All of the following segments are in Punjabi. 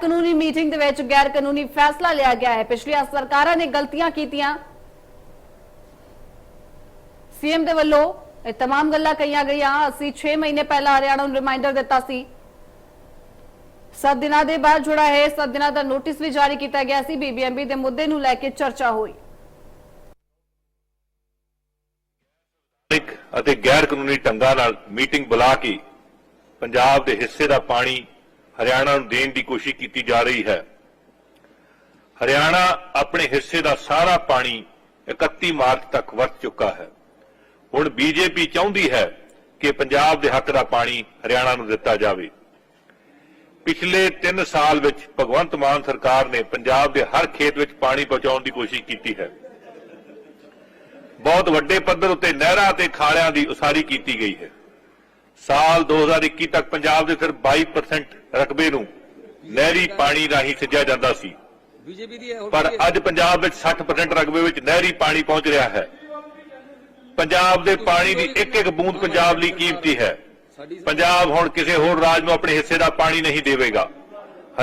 ਕਾਨੂੰਨੀ ਮੀਟਿੰਗ ਦੇ ਵਿੱਚ ਗੈਰ ਕਾਨੂੰਨੀ ਫੈਸਲਾ ਲਿਆ ਗਿਆ ਹੈ ਪਿਛਲੀਆਂ ਸਰਕਾਰਾਂ ਨੇ ਗਲਤੀਆਂ ਕੀਤੀਆਂ ਸੀਐਮ ਦੇ ਵੱਲੋਂ ਇਹ तमाम ਗੱਲਾਂ ਕਹੀਆਂ ਗਈਆਂ ਅਸੀਂ 6 ਮਹੀਨੇ ਪਹਿਲਾਂ ਹਰਿਆਣਾ ਨੂੰ ਰਿਮਾਈਂਡਰ ਦਿੱਤਾ ਸੀ 7 ਦਿਨਾਂ ਦੇ ਬਾਅਦ ਜੁੜਾ ਹੈ 7 ਦਿਨਾਂ ਦਾ ਨੋਟਿਸ ਵੀ ਜਾਰੀ ਕੀਤਾ ਗਿਆ ਸੀ ਬੀਬੀਐਮਬੀ ਦੇ ਮੁੱਦੇ ਨੂੰ ਲੈ ਕੇ ਚਰਚਾ ਹੋਈ ਇੱਕ ਅਤੇ ਗੈਰ ਕਾਨੂੰਨੀ ਢੰਗਾਂ ਨਾਲ ਮੀਟਿੰਗ ਬੁਲਾ ਕੇ ਪੰਜਾਬ ਦੇ ਹਿੱਸੇ ਦਾ ਪਾਣੀ ਹਰਿਆਣਾ ਨੂੰ ਦੇਣ ਦੀ ਕੋਸ਼ਿਸ਼ ਕੀਤੀ ਜਾ ਰਹੀ ਹੈ। ਹਰਿਆਣਾ ਆਪਣੇ ਹਿੱਸੇ ਦਾ ਸਾਰਾ ਪਾਣੀ 31 ਮਾਰਚ ਤੱਕ ਵਰਤ ਚੁੱਕਾ ਹੈ। ਹੁਣ ਬੀਜੇਪੀ ਚਾਹੁੰਦੀ ਹੈ ਕਿ ਪੰਜਾਬ ਦੇ ਹੱਕ ਦਾ ਪਾਣੀ ਹਰਿਆਣਾ ਨੂੰ ਦਿੱਤਾ ਜਾਵੇ। ਪਿਛਲੇ 3 ਸਾਲ ਵਿੱਚ ਭਗਵੰਤ ਮਾਨ ਸਰਕਾਰ ਨੇ ਪੰਜਾਬ ਦੇ ਹਰ ਖੇਤ ਵਿੱਚ ਪਾਣੀ ਪਹੁੰਚਾਉਣ ਦੀ ਕੋਸ਼ਿਸ਼ ਕੀਤੀ ਹੈ। ਬਹੁਤ ਵੱਡੇ ਪੱਧਰ ਉੱਤੇ ਨਹਿਰਾਂ ਤੇ ਖਾਲਿਆਂ ਦੀ ਉਸਾਰੀ ਕੀਤੀ ਗਈ ਹੈ। ਸਾਲ 2021 ਤੱਕ ਪੰਜਾਬ ਦੇ ਸਿਰਫ 22% ਰਕਬੇ ਨੂੰ ਨਹਿਰੀ ਪਾਣੀ ਰਾਹੀਂ ਸਿੱਝਿਆ ਜਾਂਦਾ ਸੀ। ਬੀਜੇਪੀ ਦੀ ਪਰ? ਅੱਜ ਪੰਜਾਬ ਵਿੱਚ 60% ਰਕਬੇ ਵਿੱਚ ਨਹਿਰੀ ਪਾਣੀ ਪਹੁੰਚ ਰਿਹਾ ਹੈ। ਪੰਜਾਬ ਦੇ ਪਾਣੀ ਦੀ ਇੱਕ ਇੱਕ ਬੂੰਦ ਪੰਜਾਬ ਲਈ ਕੀਮਤੀ ਹੈ। ਪੰਜਾਬ ਹੁਣ ਕਿਸੇ ਹੋਰ ਰਾਜ ਨੂੰ ਆਪਣੇ ਹਿੱਸੇ ਦਾ ਪਾਣੀ ਨਹੀਂ ਦੇਵੇਗਾ।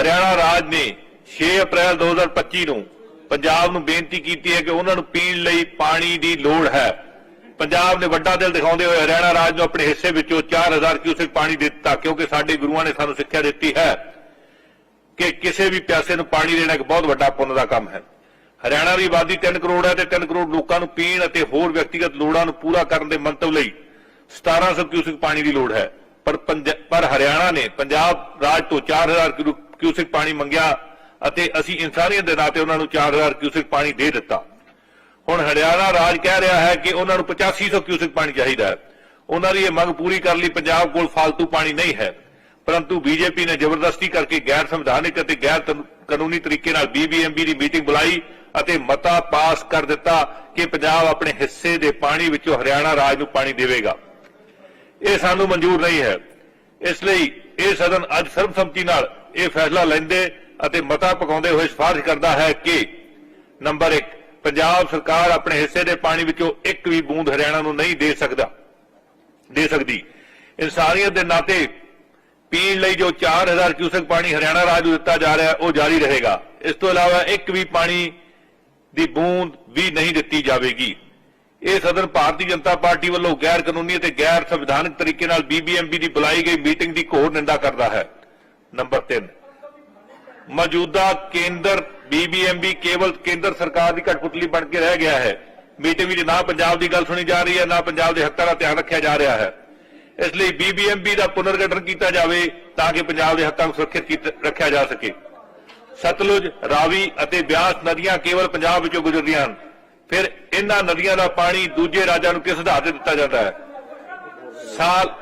ਹਰਿਆਣਾ ਰਾਜ ਨੇ 6 ਅਪ੍ਰੈਲ 2025 ਨੂੰ ਪੰਜਾਬ ਨੂੰ ਬੇਨਤੀ ਕੀਤੀ ਹੈ ਕਿ ਉਹਨਾਂ ਨੂੰ ਪੀਣ ਲਈ ਪਾਣੀ ਦੀ ਲੋੜ ਹੈ। ਪੰਜਾਬ ਨੇ ਵੱਡਾ ਦਿਲ ਦਿਖਾਉਂਦੇ ਹੋਏ ਹਰਿਆਣਾ ਰਾਜ ਨੂੰ ਆਪਣੇ ਹਿੱਸੇ ਵਿੱਚੋਂ 4000 ਕਿਊਸੈਕ ਪਾਣੀ ਦਿੱਤਾ, ਕਿਉਂਕਿ ਸਾਡੇ ਗੁਰੂਆਂ ਨੇ ਸਾਨੂੰ ਸਿੱਖਿਆ ਦਿੱਤੀ ਹੈ ਕਿ ਕਿਸੇ ਵੀ ਪਿਆਸੇ ਨੂੰ ਪਾਣੀ ਦੇਣਾ ਇੱਕ ਬਹੁਤ ਵੱਡਾ ਪੁੰਨ ਦਾ ਕੰਮ ਹੈ। ਹਰਿਆਣਾ ਦੀ ਆਬਾਦੀ 3 ਕਰੋੜ ਹੈ ਤੇ 3 ਕਰੋੜ ਲੋਕਾਂ ਨੂੰ ਪੀਣ ਅਤੇ ਹੋਰ ਵਿਅਕਤੀਗਤ ਲੋੜਾਂ ਨੂੰ ਪੂਰਾ ਕਰਨ ਦੇ ਮੰਤਵ ਲਈ 1700 ਕਿਊਸੈਕ ਪਾਣੀ ਦੀ ਲੋੜ ਹੈ। ਪਰ ਪੰਜ- ਪਰ ਹਰਿਆਣਾ ਨੇ ਪੰਜਾਬ ਰਾਜ ਤੋਂ 4000 ਕਿਊ- ਕਿਊਸੈਕ ਪਾਣੀ ਮੰਗਿਆ ਅਤੇ ਅਸੀਂ ਇਨਸਾਨੀਅਤ ਦੇ ਨਾਤੇ ਉਹਨਾਂ ਨੂੰ 4000 ਕਿਊਸੈਕ ਪਾਣੀ ਦੇ ਦਿੱਤਾ। ਹੁਣ ਹਰਿਆਣਾ ਰਾਜ ਕਹਿ ਰਿਹਾ ਹੈ ਕਿ ਉਹਨਾਂ ਨੂੰ 8500 ਕਿਊਸੈਕ ਪਾਣੀ ਚਾਹੀਦਾ ਹੈ। ਉਹਨਾਂ ਦੀ ਇਹ ਮੰਗ ਪੂਰੀ ਕਰਨ ਲਈ ਪੰਜਾਬ ਕੋਲ ਫालतू ਪਾਣੀ ਨਹੀਂ ਹੈ। ਪਰੰਤੂ ਬੀਜੇਪੀ ਨੇ ਜ਼ਬਰਦਸਤੀ ਕਰਕੇ ਗੈਰ ਸੰਵਿਧਾਨਿਕ ਅਤੇ ਗੈਰ ਕਾਨੂੰਨੀ ਤਰੀਕੇ ਨਾਲ ਬੀਬੀਐਮਬੀ ਦੀ ਮੀਟਿੰਗ ਬੁਲਾਈ ਅਤੇ ਮਤਾ ਪਾਸ ਕਰ ਦਿੱਤਾ ਕਿ ਪੰਜਾਬ ਆਪਣੇ ਹਿੱਸੇ ਦੇ ਪਾਣੀ ਵਿੱਚੋਂ ਹਰਿਆਣਾ ਰਾਜ ਨੂੰ ਪਾਣੀ ਦੇਵੇਗਾ। ਇਹ ਸਾਨੂੰ ਮਨਜ਼ੂਰ ਨਹੀਂ ਹੈ। ਇਸ ਲਈ ਇਹ ਸਦਨ ਅੱਜ ਸਰਬਸੰਮਤੀ ਨਾਲ ਇਹ ਫੈਸਲਾ ਲੈਂਦੇ ਅਤੇ ਮਤਾ ਪਕਾਉਂਦੇ ਹੋਏ ਸਿਫਾਰਿਸ਼ ਕਰਦਾ ਹੈ ਕਿ ਨੰਬਰ 1 ਪੰਜਾਬ ਸਰਕਾਰ ਆਪਣੇ ਹਿੱਸੇ ਦੇ ਪਾਣੀ ਵਿੱਚੋਂ ਇੱਕ ਵੀ ਬੂੰਦ ਹਰਿਆਣਾ ਨੂੰ ਨਹੀਂ ਦੇ ਸਕਦਾ, ਦੇ ਸਕਦੀ। ਇਨਸਾਨੀਅਤ ਦੇ ਨਾਤੇ ਪੀਣ ਲਈ ਜੋ 4000 ਕਿਊਸੈਕ ਪਾਣੀ ਹਰਿਆਣਾ ਰਾਜ ਨੂੰ ਦਿੱਤਾ ਜਾ ਰਿਹਾ, ਉਹ ਜਾਰੀ ਰਹੇਗਾ। ਇਸ ਤੋਂ ਇਲਾਵਾ ਇੱਕ ਵੀ ਪਾਣੀ ਦੀ ਬੂੰਦ ਵੀ ਨਹੀਂ ਦਿੱਤੀ ਜਾਵੇਗੀ। ਇਹ ਸਦਨ ਭਾਰਤੀ ਜਨਤਾ ਪਾਰਟੀ ਵੱਲੋਂ ਗੈਰ ਕਾਨੂੰਨੀ ਅਤੇ ਗੈਰ ਸੰਵਿਧਾਨਕ ਤਰੀਕੇ ਨਾਲ ਬੀਬੀਐਮਬੀ ਦੀ ਬੁਲਾਈ ਗਈ ਮੀਟਿੰਗ ਦੀ ਘੋਰ ਨਿੰਦਾ ਕਰਦਾ ਹੈ। ਨੰਬਰ 3 ਮੌਜੂਦਾ ਕੇਂਦਰ ਬੀਬੀਐਮਬੀ ਕੇਵਲ ਕੇਂਦਰ ਸਰਕਾਰ ਦੀ ਘਟਪੁਤਲੀ ਬਣ ਕੇ ਰਹਿ ਗਿਆ ਹੈ। ਮੀਟਿੰਗ ਵਿੱਚ ਨਾ ਪੰਜਾਬ ਦੀ ਗੱਲ ਸੁਣੀ ਜਾ ਰਹੀ ਹੈ, ਨਾ ਪੰਜਾਬ ਦੇ ਹੱਕਾਂ ਦਾ ਧਿਆਨ ਰੱਖਿਆ ਜਾ ਰਿਹਾ ਹੈ। ਇਸ ਲਈ ਬੀਬੀਐਮਬੀ ਦਾ ਪੁਨਰਗਠਨ ਕੀਤਾ ਜਾਵੇ ਤਾਂ ਕਿ ਪੰਜਾਬ ਦੇ ਹੱਕਾਂ ਨੂੰ ਸੁਰੱਖਿਅਤ ਰੱਖਿਆ ਜਾ ਸਕੇ। ਸਤਲੁਜ, ਰਾਵੀ ਅਤੇ ਬਿਆਸ ਨਦੀਆਂ ਕੇਵਲ ਪੰਜਾਬ ਵਿੱਚੋਂ ਗੁਜ਼ਰਦੀਆਂ ਹਨ। ਫਿਰ ਇਹਨਾਂ ਨਦੀਆਂ ਦਾ ਪਾਣੀ ਦੂਜੇ ਰਾਜਾਂ ਨੂੰ ਕਿਸ ਆਧਾਰ ਤੇ ਦਿੱਤਾ ਜਾਂਦਾ ਹੈ? ਸਾਲ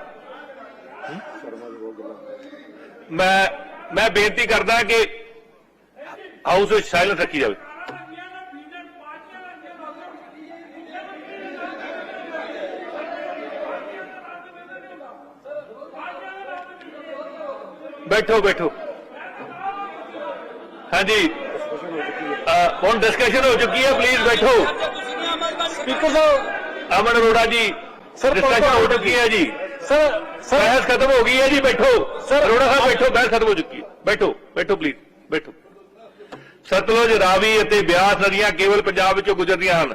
ਮੈਂ ਮੈਂ ਬੇਨਤੀ ਕਰਦਾ ਕਿ ਹਾਊਸ ਵਿੱਚ ਸਾਇਲੈਂਸ ਰੱਖੀ ਜਾਵੇ ਬੈਠੋ ਬੈਠੋ ਹਾਂਜੀ ਅ, ਹੁਣ ਡਿਸਕਸ਼ਨ ਹੋ ਚੁੱਕੀ ਹੈ ਪਲੀਜ਼ ਬੈਠੋ ਸਪੀਕਰ ਸਾਹਿਬ ਅਮਨ ਅਰੋੜਾ ਜੀ Sir, ਡਿਸਕਸ਼ਨ ਹੋ ਚੁੱਕੀ ਹੈ ਜੀ ਸਰ ਸਰ ਬਹਿਸ ਖਤਮ ਹੋ ਗਈ ਹੈ ਜੀ ਬੈਠੋ Sir, ਅਰੋੜਾ ਸਾਹਿਬ ਬੈਠੋ ਬਹਿਸ ਖਤਮ ਹੋ ਚੁੱਕੀ ਹੈ ਬੈਠੋ ਬੈਠੋ ਪਲੀਜ਼ ਬੈਠੋ ਸਤਲੁਜ, ਰਾਵੀ ਅਤੇ ਬਿਆਸ ਨਦੀਆਂ ਕੇਵਲ ਪੰਜਾਬ ਵਿੱਚੋਂ ਗੁਜ਼ਰਦੀਆਂ ਹਨ।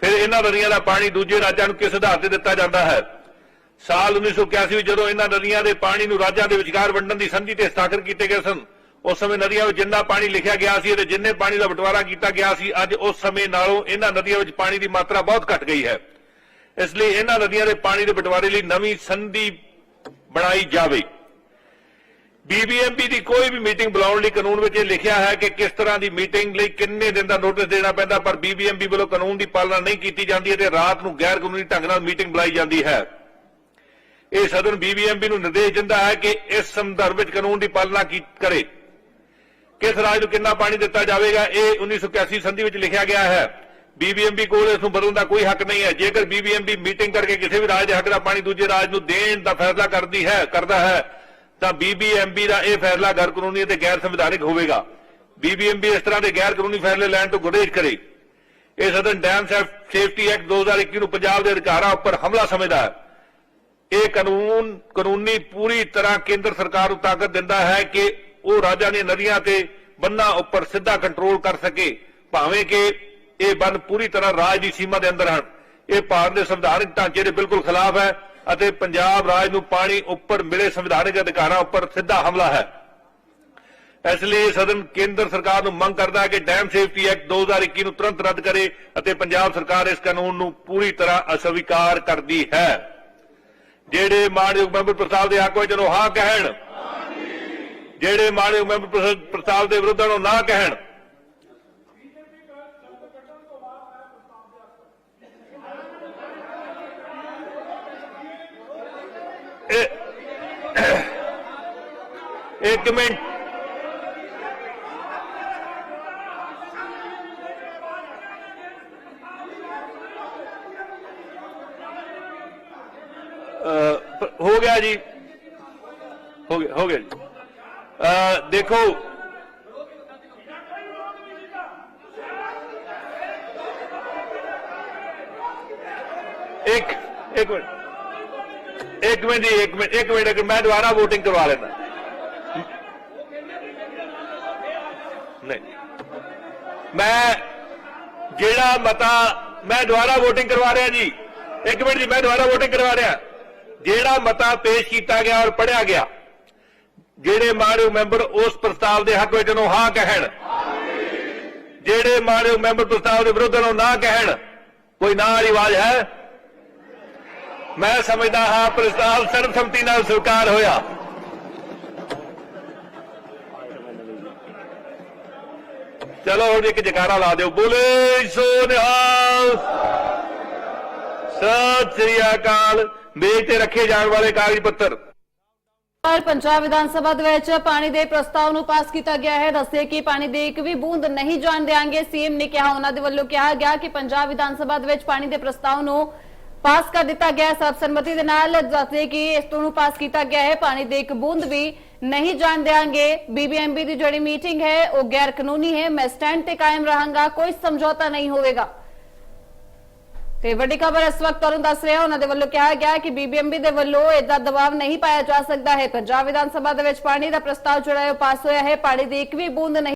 ਫਿਰ ਇਹਨਾਂ ਨਦੀਆਂ ਦਾ ਪਾਣੀ ਦੂਜੇ ਰਾਜਾਂ ਨੂੰ ਕਿਸ ਆਧਾਰ ਤੇ ਦਿੱਤਾ ਜਾਂਦਾ ਹੈ? ਸਾਲ 1981 ਵਿੱਚ ਜਦੋਂ ਇਹਨਾਂ ਨਦੀਆਂ ਦੇ ਪਾਣੀ ਨੂੰ ਰਾਜਾਂ ਦੇ ਵਿਚਕਾਰ ਵੰਡਣ ਦੀ ਸੰਧੀ ਤੇ ਹਸਤਾਖਰ ਕੀਤੇ ਗਏ ਸਨ, ਉਸ ਸਮੇਂ ਨਦੀਆਂ ਵਿੱਚ ਜਿੰਨਾ ਪਾਣੀ ਲਿਖਿਆ ਗਿਆ ਸੀ ਅਤੇ ਜਿੰਨੇ ਪਾਣੀ ਦਾ ਬਟਵਾਰਾ ਕੀਤਾ ਗਿਆ ਸੀ, ਅੱਜ ਉਸ ਸਮੇਂ ਨਾਲੋਂ ਇਹਨਾਂ ਨਦੀਆਂ ਵਿੱਚ ਪਾਣੀ ਦੀ ਮਾਤਰਾ ਬਹੁਤ ਘਟ ਗਈ ਹੈ। ਇਸ ਲਈ ਇਹਨਾਂ ਨਦੀਆਂ ਦੇ ਪਾਣੀ ਦੇ ਬਟਵਾਰੇ ਲਈ ਨਵੀਂ ਸੰਧੀ ਬਣਾਈ ਜਾਵੇ। ਬੀਬੀਐਮਪੀ ਦੀ ਕੋਈ ਵੀ ਮੀਟਿੰਗ ਬੁਲਾਉਣ ਲਈ ਕਾਨੂੰਨ ਵਿੱਚ ਇਹ ਲਿਖਿਆ ਹੈ ਕਿ ਕਿਸ ਤਰ੍ਹਾਂ ਦੀ ਮੀਟਿੰਗ ਲਈ ਕਿੰਨੇ ਦਿਨ ਦਾ ਨੋਟਿਸ ਦੇਣਾ ਪੈਂਦਾ, ਪਰ ਬੀਬੀਐਮਪੀ ਵੱਲੋਂ ਕਾਨੂੰਨ ਦੀ ਪਾਲਣਾ ਨਹੀਂ ਕੀਤੀ ਜਾਂਦੀ ਤੇ ਰਾਤ ਨੂੰ ਗੈਰ ਕਾਨੂੰਨੀ ਢੰਗ ਨਾਲ ਮੀਟਿੰਗ ਬੁਲਾਈ ਜਾਂਦੀ ਹੈ। ਇਹ ਸਦਨ ਬੀਬੀਐਮਪੀ ਨੂੰ ਨਿਰਦੇਸ਼ ਦਿੰਦਾ ਹੈ ਕਿ ਇਸ ਸੰਦਰਭ ਵਿੱਚ ਕਾਨੂੰਨ ਦੀ ਪਾਲਣਾ ਕਰੇ। ਕਿਸ ਰਾਜ ਨੂੰ ਕਿੰਨਾ ਪਾਣੀ ਦਿੱਤਾ ਜਾਵੇਗਾ, ਇਹ 1981 ਸੰਧੀ ਵਿੱਚ ਲਿਖਿਆ ਗਿਆ ਹੈ। ਬੀਬੀਐਮਬੀ ਕੋਲ ਇਸ ਨੂੰ ਬਦਲਣ ਦਾ ਕੋਈ ਹੱਕ ਨਹੀਂ ਹੈ। ਜੇਕਰ ਬੀਬੀਐਮਬੀ ਮੀਟਿੰਗ ਕਰਕੇ ਕਿਸੇ ਵੀ ਰਾਜ ਦੇ ਹੱਕ ਦਾ ਪਾਣੀ ਦੂਜੇ ਰਾਜ ਨੂੰ ਦੇਣ ਦਾ ਫੈਸਲਾ ਕਰਦੀ ਹੈ, ਕਰਦਾ ਹੈ ਤਾਂ ਬੀਬੀਐਮਬੀ ਦਾ ਇਹ ਫੈਸਲਾ ਗੈਰ ਕਾਨੂੰਨੀ ਅਤੇ ਗੈਰ ਸੰਵਿਧਾਨਿਕ ਹੋਵੇਗਾ। ਬੀਬੀਐਮਬੀ ਇਸ ਤਰ੍ਹਾਂ ਦੇ ਗੈਰ ਕਾਨੂੰਨੀ ਫੈਸਲੇ ਲੈਣ ਤੋਂ ਗੁਰੇਜ਼ ਕਰੇ। ਇਹ ਸਦਨ ਡੈਮ ਸੇਫਟੀ ਐਕਟ 2021 ਨੂੰ ਪੰਜਾਬ ਦੇ ਅਧਿਕਾਰਾਂ ਉੱਪਰ ਹਮਲਾ ਸਮਝਦਾ ਹੈ। ਇਹ ਕਾਨੂੰਨ ਕਾਨੂੰਨੀ ਪੂਰੀ ਤਰ੍ਹਾਂ ਕੇਂਦਰ ਸਰਕਾਰ ਨੂੰ ਤਾਕਤ ਦਿੰਦਾ ਹੈ ਕਿ ਉਹ ਰਾਜਾਂ ਦੀਆਂ ਨਦੀਆਂ ਤੇ ਬੰਨਾਂ ਉੱਪਰ ਸਿੱਧਾ ਕੰਟਰੋਲ ਕਰ ਸਕੇ। ਭਾਵੇਂ ਕਿ ਇਹ ਬੰਨ ਪੂਰੀ ਤਰ੍ਹਾਂ ਰਾਜ ਦੀ ਸੀਮਾ ਦੇ ਅੰਦਰ ਹਨ। ਇਹ ਭਾਰਤ ਦੇ ਸੰਵਿਧਾਨਕ ਢਾਂਚੇ ਦੇ ਬਿਲਕੁਲ ਖਿਲਾਫ ਹੈ। ਅਤੇ ਪੰਜਾਬ ਰਾਜ ਨੂੰ ਪਾਣੀ ਉੱਪਰ ਮਿਲੇ ਸੰਵਿਧਾਨਕ ਅਧਿਕਾਰਾਂ ਉੱਪਰ ਸਿੱਧਾ ਹਮਲਾ ਹੈ। ਇਸ ਲਈ ਸਦਨ ਕੇਂਦਰ ਸਰਕਾਰ ਨੂੰ ਮੰਗ ਕਰਦਾ ਹੈ ਕਿ ਡੈਮ ਸੇਫਟੀ ਐਕਟ 2021 ਨੂੰ ਤੁਰੰਤ ਰੱਦ ਕਰੇ ਅਤੇ ਪੰਜਾਬ ਸਰਕਾਰ ਇਸ ਕਾਨੂੰਨ ਨੂੰ ਪੂਰੀ ਤਰ੍ਹਾਂ ਅਸਵੀਕਾਰ ਕਰਦੀ ਹੈ। ਜਿਹੜੇ ਮਾਨਯੋਗ ਮੈਂਬਰ ਪ੍ਰਸਾਦ ਦੇ ਹੱਕ ਵਿੱਚ ਨੂੰ ਹਾਂ ਕਹਿਣ, ਜਿਹੜੇ ਮਾਨਯੋਗ ਮੈਂਬਰ ਪ੍ਰਸਾਦ ਦੇ ਵਿਰੁੱਧ ਨੂੰ ਨਾ ਕਹਿਣ ਇੱਕ ਮਿੰਟ। ਹੋ ਗਿਆ ਜੀ। ਹੋ ਗਿਆ ਹੋ ਗਿਆ ਜੀ। ਦੇਖੋ। ਇੱਕ ਇੱਕ ਮਿੰਟ। ਇੱਕ ਮਿੰਟ ਜੀ, ਇੱਕ ਮਿੰਟ ਇੱਕ ਮਿੰਟ ਮੈਂ ਦੁਬਾਰਾ VOTING ਕਰਵਾ ਲੈਂਦਾ। ਨਹੀਂ। ਮੈਂ ਜਿਹੜਾ ਮਤਾ ਮੈਂ ਦੁਬਾਰਾ VOTING ਕਰਵਾ ਰਿਹਾ ਜੀ, ਇੱਕ ਮਿੰਟ ਜੀ, ਮੈਂ ਦੁਬਾਰਾ VOTING ਕਰਵਾ ਰਿਹਾ। ਜਿਹੜਾ ਮਤਾ ਪੇਸ਼ ਕੀਤਾ ਗਿਆ ਔਰ ਪੜਿਆ ਗਿਆ, ਜਿਹੜੇ ਮਾਣਯੋਗ ਮੈਂਬਰ ਉਸ ਪ੍ਰਸਤਾਵ ਦੇ ਹੱਕ ਵਿੱਚ ਨੂੰ ਹਾਂ ਕਹਿਣ, ਜਿਹੜੇ ਮਾਨਯੋਗ ਮੈਂਬਰ ਪ੍ਰਸਤਾਵ ਦੇ ਵਿਰੁੱਧ ਨੂੰ ਨਾ ਕਹਿਣ, ਕੋਈ ਨਾ ਵਾਲੀ ਆਵਾਜ਼ ਹੈ। ਮੈਂ ਸਮਝਦਾ ਹਾਂ ਪ੍ਰਸਤਾਵ ਸਰਬਸੰਮਤੀ ਨਾਲ ਸਵੀਕਾਰ ਹੋਇਆ। ਚਲੋ ਹੁਣ ਇੱਕ ਜਕਾਰਾ ਲਾ ਦਿਓ। ਬੋਲੇ, ਸੋ ਨਿਹਾਲ। ਸਤਿ ਸ੍ਰੀ ਅਕਾਲ। ਮੇਜ਼ ਤੇ ਰੱਖੇ ਜਾਣ ਵਾਲੇ ਕਾਗਜ਼ ਪੱਤਰ। ਪਰ ਪੰਜਾਬ ਵਿਧਾਨ ਸਭਾ ਦੇ ਵਿੱਚ ਪਾਣੀ ਦੇ ਪ੍ਰਸਤਾਵ ਨੂੰ ਪਾਸ ਕੀਤਾ ਗਿਆ ਹੈ। ਦੱਸਿਆ ਕਿ ਪਾਣੀ ਦੇ ਇੱਕ ਵੀ ਬੂੰਦ ਨਹੀਂ ਜਾਣ ਦੇਾਂਗੇ ਸੀਐਮ ਨੇ ਕਿਹਾ, ਉਹਨਾਂ ਦੇ ਵੱਲੋਂ ਕਿਹਾ ਗਿਆ ਕਿ ਪੰਜਾਬ ਵਿਧਾਨ ਸਭਾ ਦੇ ਵਿੱਚ ਪਾਣੀ ਦੇ ਪ੍ਰਸਤਾਵ ਨੂੰ ਪਾਸ ਕਰ ਦਿੱਤਾ ਗਿਆ ਸਰਬਸੰਮਤੀ ਦੇ ਨਾਲ ਦੱਸਦੇ ਕਿ ਇਸ ਤੋਂ ਨੂੰ ਪਾਸ ਕੀਤਾ ਗਿਆ ਹੈ। ਪਾਣੀ ਦੇ ਇੱਕ ਬੂੰਦ ਵੀ ਨਹੀਂ ਜਾਣ ਦੇਾਂਗੇ ਬੀਬੀਐਮਬੀ ਦੀ ਜਿਹੜੀ ਮੀਟਿੰਗ ਹੈ, ਉਹ ਗੈਰ ਕਾਨੂੰਨੀ ਹੈ। ਮੈਂ ਸਟੈਂਡ ਤੇ ਕਾਇਮ ਰਹਾਂਗਾ। ਕੋਈ ਸਮਝੌਤਾ ਨਹੀਂ ਹੋਵੇਗਾ। ਤੇ ਵੱਡੀ ਖਬਰ ਇਸ ਵਕਤ ਤੁਹਾਨੂੰ ਦੱਸ ਰਿਹਾ, ਉਹਨਾਂ ਦੇ ਵੱਲੋਂ ਕਿਹਾ ਗਿਆ ਕਿ ਬੀਬੀਐਮਬੀ ਦੇ ਵੱਲੋਂ ਇਦਾਂ ਦਬਾਅ ਨਹੀਂ ਪਾਇਆ ਜਾ ਸਕਦਾ ਹੈ। ਪੰਜਾਬ ਵਿਧਾਨ ਸਭਾ ਦੇ ਵਿੱਚ ਪਾਣੀ ਦਾ ਪ੍ਰਸਤਾਵ ਜਿਹੜਾ ਹੈ, ਉਹ ਪਾਸ ਹੋਇਆ ਹੈ। ਪਾਣੀ ਦੀ ਇੱਕ ਵੀ ਬੂੰਦ ਨਹੀਂ